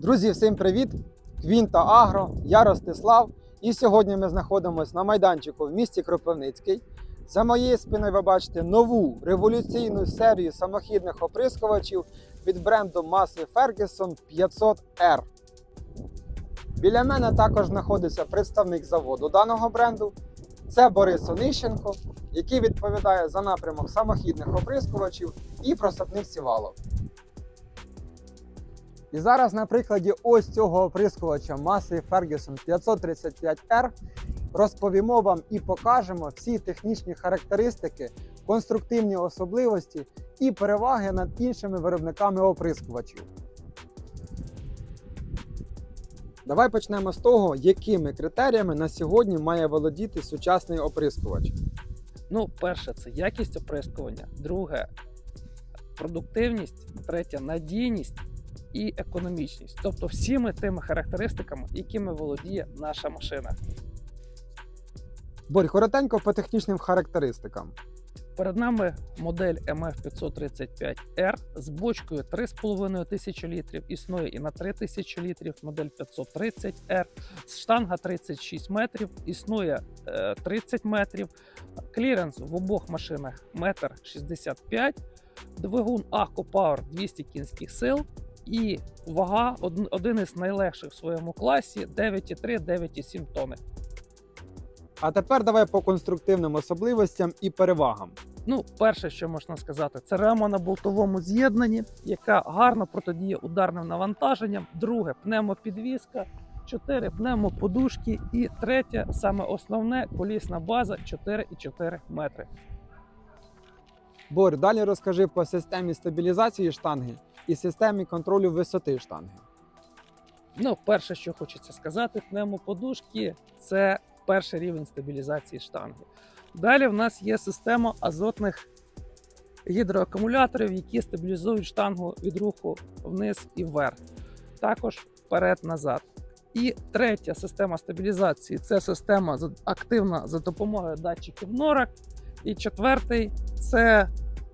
Друзі, всім привіт! Квінта Агро, я Ростислав. І сьогодні ми знаходимося на майданчику в місті Кропивницький. За моєю спиною ви бачите нову революційну серію самохідних оприскувачів від бренду Massey Ferguson 500R. Біля мене також знаходиться представник заводу даного бренду. Це Борис Онищенко, який відповідає за напрямок самохідних оприскувачів і просадних сівалок. І зараз на прикладі ось цього оприскувача маси Ferguson 535R розповімо вам і покажемо всі технічні характеристики, конструктивні особливості і переваги над іншими виробниками оприскувачів. Давай почнемо з того, якими критеріями на сьогодні має володіти сучасний оприскувач. Ну, перше, це якість оприскування, друге продуктивність, третє надійність і економічність. Тобто всіми тими характеристиками, якими володіє наша машина. Борь, коротенько по технічним характеристикам. Перед нами модель MF535R з бочкою 3,5 тисячі літрів, існує і на 3 тисячі літрів, модель 530R, штанга 36 метрів, існує е, 30 метрів, кліренс в обох машинах 1,65 м, двигун Акко Power 200 кінських сил і вага один із найлегших в своєму класі 9,3-9,7 тонни. А тепер давай по конструктивним особливостям і перевагам. Ну, перше, що можна сказати, це рама на болтовому з'єднанні, яка гарно протидіє ударним навантаженням. Друге пневмопідвізка, чотири пневмоподушки і третє, саме основне колісна база 4,4 метри. Борь, далі розкажи по системі стабілізації штанги і системі контролю висоти штанги. Ну, перше, що хочеться сказати, пневмоподушки це перший рівень стабілізації штанги. Далі в нас є система азотних гідроакумуляторів, які стабілізують штангу від руху вниз і вверх, також вперед-назад. І третя система стабілізації це система активна за допомогою датчиків норок. І четвертий це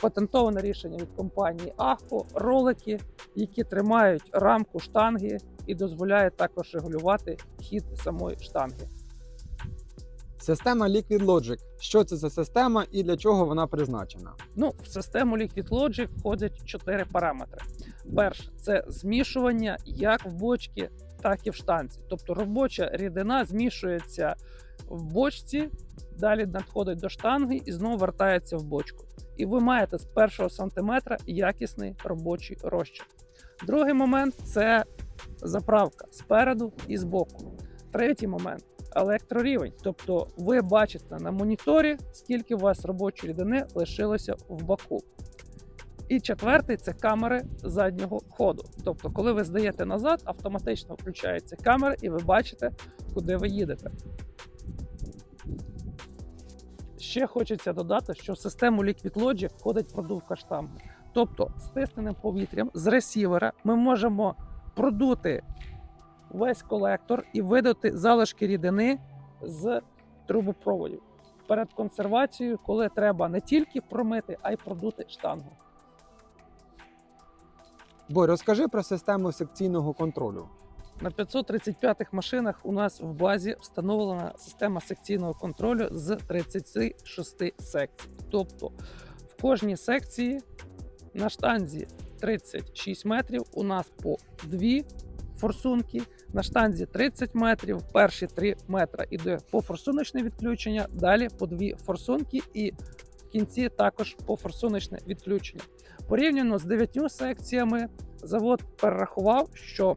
патентоване рішення від компанії Ахо, ролики, які тримають рамку штанги і дозволяють також регулювати хід самої штанги. Система Liquid Logic. Що це за система і для чого вона призначена? Ну, в систему Liquid Logic входять чотири параметри. Перше це змішування як в бочці, так і в штанці. Тобто робоча рідина змішується в бочці, далі надходить до штанги і знову вертається в бочку. І ви маєте з першого сантиметра якісний робочий розчин. Другий момент це заправка спереду і збоку. Третій момент електрорівень. Тобто ви бачите на моніторі, скільки у вас робочої рідини лишилося в баку. І четвертий це камери заднього ходу. Тобто, коли ви здаєте назад, автоматично включається камера, і ви бачите, куди ви їдете. Ще хочеться додати, що в систему Liquid Logic входить продувка штампу. Тобто, стисненим повітрям з ресівера ми можемо продути весь колектор і видати залишки рідини з трубопроводів перед консервацією, коли треба не тільки промити, а й продути штангу. Борь, розкажи про систему секційного контролю. На 535 машинах у нас в базі встановлена система секційного контролю з 36 секцій. Тобто в кожній секції на штанзі 36 метрів у нас по дві форсунки. На штанзі 30 метрів, перші 3 метри іде по форсуночне відключення, далі по дві форсунки і в кінці також по форсуночне відключення. Порівняно з 9 секціями, завод перерахував, що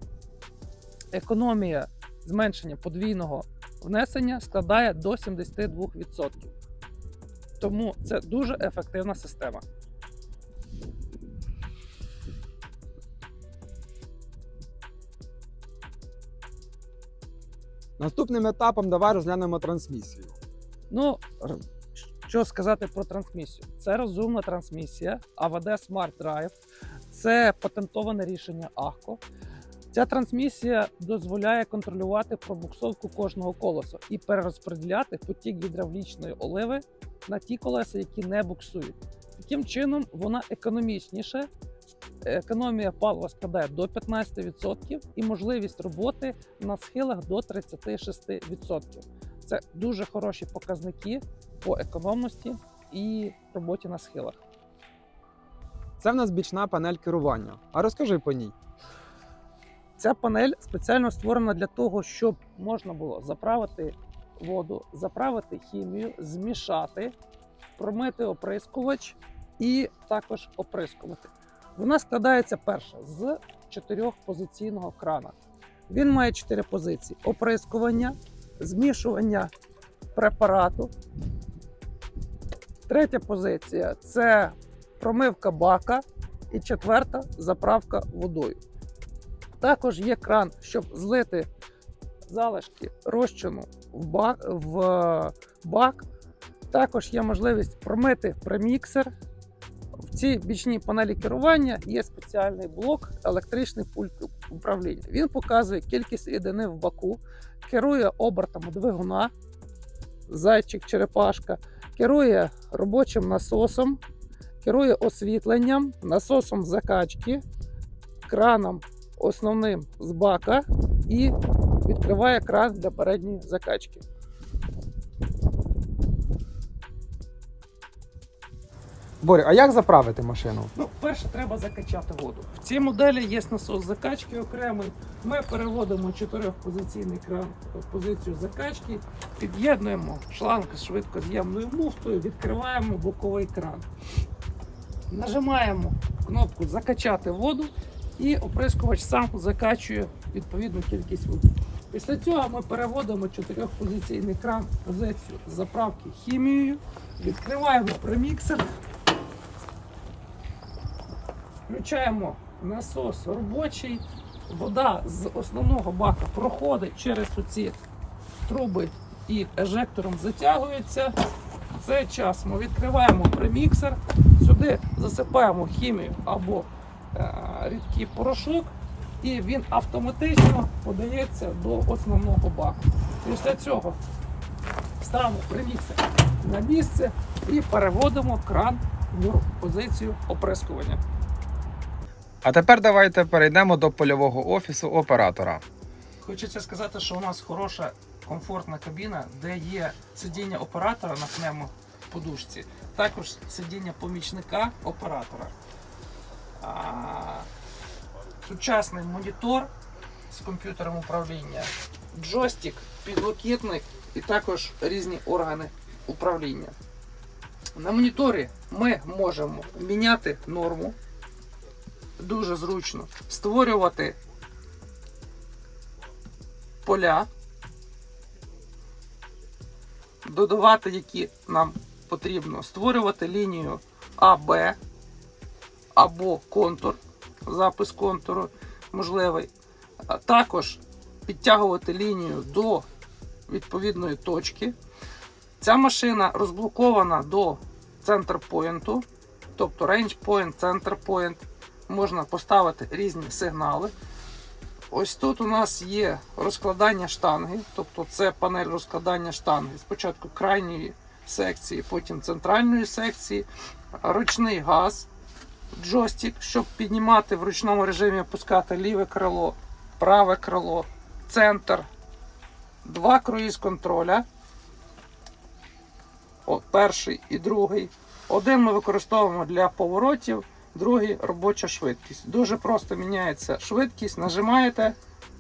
економія зменшення подвійного внесення складає до 72%. Тому це дуже ефективна система. Наступним етапом давай розглянемо трансмісію. Ну, що сказати про трансмісію? Це розумна трансмісія AVD Smart Drive. Це патентоване рішення Ахко. Ця трансмісія дозволяє контролювати пробуксовку кожного колеса і перерозподіляти потік гідравлічної оливи на ті колеса, які не буксують. Таким чином, вона економічніше економія палива складає до 15% і можливість роботи на схилах до 36%. Це дуже хороші показники по економності і роботі на схилах. Це в нас бічна панель керування. А розкажи по ній. Ця панель спеціально створена для того, щоб можна було заправити воду, заправити хімію, змішати, промити оприскувач і також оприскувати. Вона складається перша з чотирьохпозиційного крана. Він має чотири позиції: оприскування, змішування препарату. Третя позиція це промивка бака. І четверта заправка водою. Також є кран, щоб злити залишки розчину в бак, в бак. Також є можливість промити преміксер. В цій бічній панелі керування є спеціальний блок, електричний пульт управління. Він показує кількість рідини в баку, керує обертом двигуна, зайчик, черепашка, керує робочим насосом, керує освітленням, насосом закачки, краном основним з бака і відкриває кран для передньої закачки. Боря, а як заправити машину? Ну, перше треба закачати воду. В цій моделі є насос закачки окремий. Ми переводимо чотирьохпозиційний кран в позицію закачки, під'єднуємо шланг з швидкоз'ємною муфтою, відкриваємо боковий кран. Нажимаємо кнопку Закачати воду і оприскувач сам закачує відповідну кількість води. Після цього ми переводимо чотирьохпозиційний кран в позицію заправки хімією, відкриваємо преміксер, включаємо насос робочий, вода з основного бака проходить через оці труби і ежектором затягується. В цей час ми відкриваємо преміксер, сюди засипаємо хімію або рідкий порошок, і він автоматично подається до основного баку. Після цього ставимо преміксер на місце і переводимо кран в позицію оприскування. А тепер давайте перейдемо до польового офісу оператора. Хочеться сказати, що у нас хороша комфортна кабіна, де є сидіння оператора на пневмо подушці, також сидіння помічника оператора. Сучасний монітор з комп'ютером управління, джойстик, підлокітник і також різні органи управління. На моніторі ми можемо міняти норму. Дуже зручно створювати поля, додавати, які нам потрібно, створювати лінію АБ або контур, запис контуру можливий, також підтягувати лінію до відповідної точки. Ця машина розблокована до центр поінту, тобто range point, center point. Можна поставити різні сигнали. Ось тут у нас є розкладання штанги, тобто це панель розкладання штанги. Спочатку крайньої секції, потім центральної секції, ручний газ, джойстик, щоб піднімати в ручному режимі, опускати ліве крило, праве крило, центр, два круїз контроля. Перший і другий. Один ми використовуємо для поворотів, другий робоча швидкість. Дуже просто міняється швидкість, нажимаєте,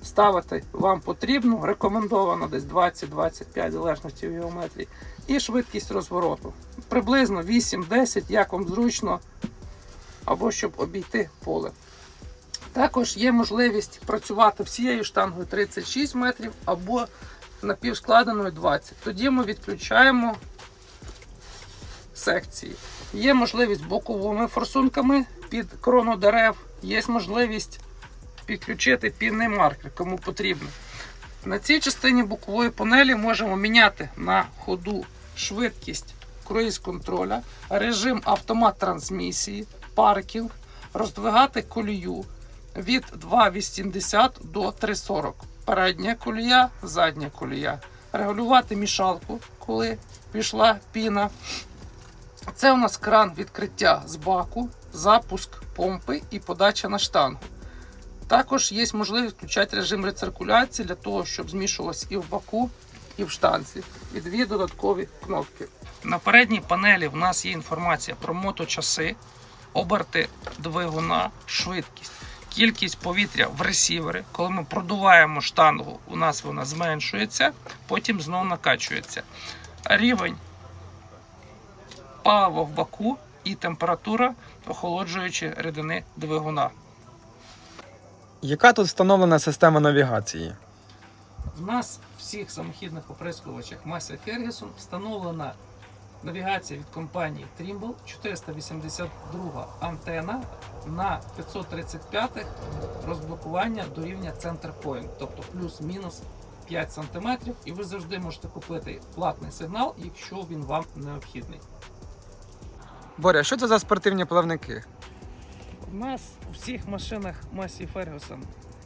ставите вам потрібно, рекомендовано десь 20-25 залежності від геометрії. І швидкість розвороту. Приблизно 8-10, як вам зручно, або щоб обійти поле. Також є можливість працювати всією штангою 36 метрів або напівскладеною 20. Тоді ми відключаємо секції. Є можливість боковими форсунками під крону дерев, є можливість підключити пінний маркер, кому потрібно. На цій частині бокової панелі можемо міняти на ходу швидкість круїз контроля, режим автомат трансмісії, паркінг, роздвигати колію від 2,80 до 3,40. Передня колія, задня колія. Регулювати мішалку, коли пішла піна. Це у нас кран відкриття з баку. запуск помпи і подача на штангу. Також є можливість включати режим рециркуляції для того, щоб змішувалось і в баку, і в штанці. І дві додаткові кнопки. На передній панелі в нас є інформація про моточаси, оберти двигуна, швидкість, кількість повітря в ресівери. Коли ми продуваємо штангу, у нас вона зменшується, потім знову накачується. Рівень палива в баку і температура охолоджуючої рідини двигуна. Яка тут встановлена система навігації? В нас в всіх самохідних оприскувачах Мася Ferguson встановлена навігація від компанії Trimble 482 антена на 535 розблокування до рівня Center Point, тобто плюс-мінус 5 см, і ви завжди можете купити платний сигнал, якщо він вам необхідний. Боря, що це за спортивні плавники? У нас у всіх машинах Massey Ferguson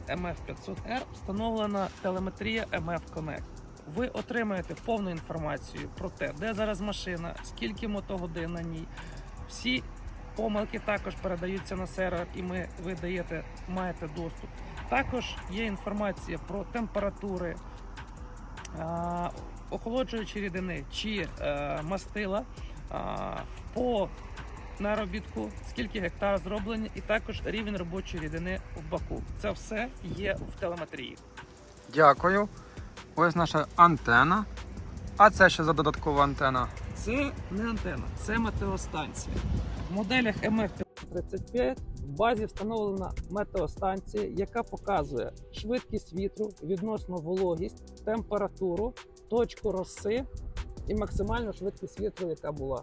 MF500R встановлена телеметрія MF Connect. Ви отримаєте повну інформацію про те, де зараз машина, скільки мотогодин на ній. Всі помилки також передаються на сервер, і ми ви даєте, маєте доступ. Також є інформація про температури, а, охолоджуючі рідини чи е, мастила а, по наробітку, скільки гектар зроблені, і також рівень робочої рідини в баку. Це все є в телеметрії. Дякую. Ось наша антена. А це ще за додаткова антена? Це не антена, це метеостанція. В моделях МФ-35 в базі встановлена метеостанція, яка показує швидкість вітру, відносно вологість, температуру, точку роси і максимальну швидкість вітру, яка була.